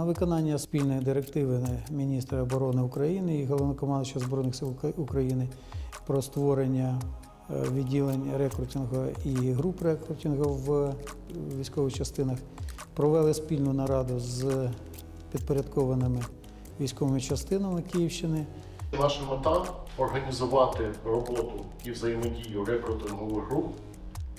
виконання спільної директиви міністра оборони України і головнокомандуюча Збройних сил України про створення е, відділень рекрутингу і груп рекрутингу в військових частинах провели спільну нараду з підпорядкованими військовими частинами Київщини. Наша мета організувати роботу і взаємодію рекрутингових груп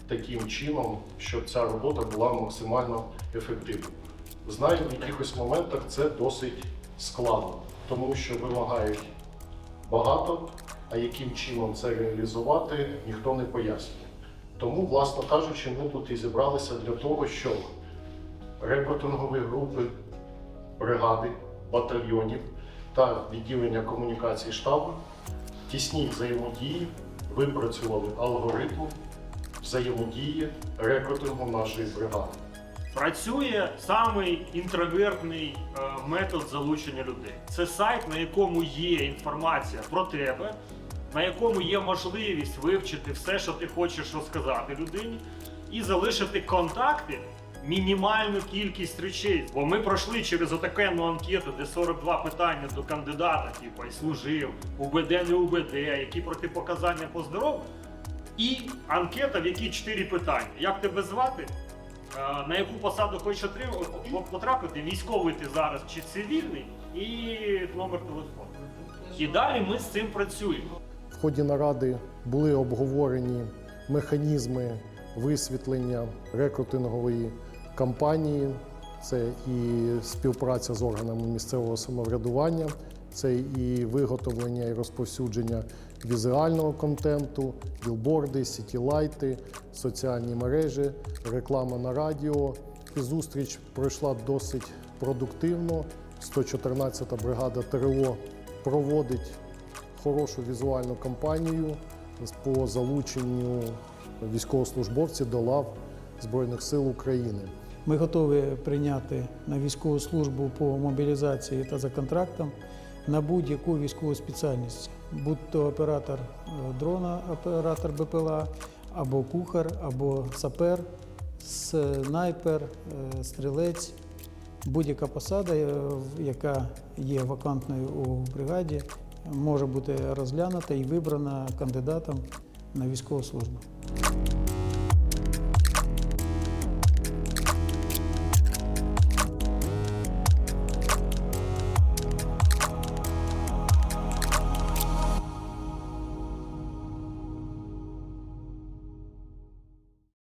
таким чином, щоб ця робота була максимально ефективною. Знаю, в якихось моментах це досить складно, тому що вимагають багато, а яким чином це реалізувати, ніхто не пояснює. Тому, власно кажучи, ми тут і зібралися для того, щоб рекрутингові групи, бригади, батальйонів та відділення комунікації штабу в тісній взаємодії випрацювали алгоритм взаємодії рекрутингу нашої бригади. Працює самий інтровертний е, метод залучення людей. Це сайт, на якому є інформація про тебе, на якому є можливість вивчити все, що ти хочеш розказати людині, і залишити контакти. Мінімальну кількість речей, бо ми пройшли через отакенну анкету, де 42 питання до кандидата, типу, і служив, УБД, не УБД, які протипоказання по здоров'ю, і анкета, в якій 4 питання. Як тебе звати? Е, на яку посаду хочеш потрапити, військовий ти зараз чи цивільний, і номер телефону. І далі ми з цим працюємо. В ході наради були обговорені механізми висвітлення рекрутингової кампанії, це і співпраця з органами місцевого самоврядування, це і виготовлення і розповсюдження візуального контенту, білборди, сітілайти, соціальні мережі, реклама на радіо. Зустріч пройшла досить продуктивно. 114-та бригада ТРО проводить хорошу візуальну кампанію по залученню військовослужбовців до лав Збройних сил України. Ми готові прийняти на військову службу по мобілізації та за контрактом на будь-яку військову спеціальність, будь то оператор е, дрона, оператор БПЛА, або кухар, або сапер, снайпер, е, стрілець. Будь-яка посада, е, яка є вакантною у бригаді, може бути розглянута і вибрана кандидатом на військову службу.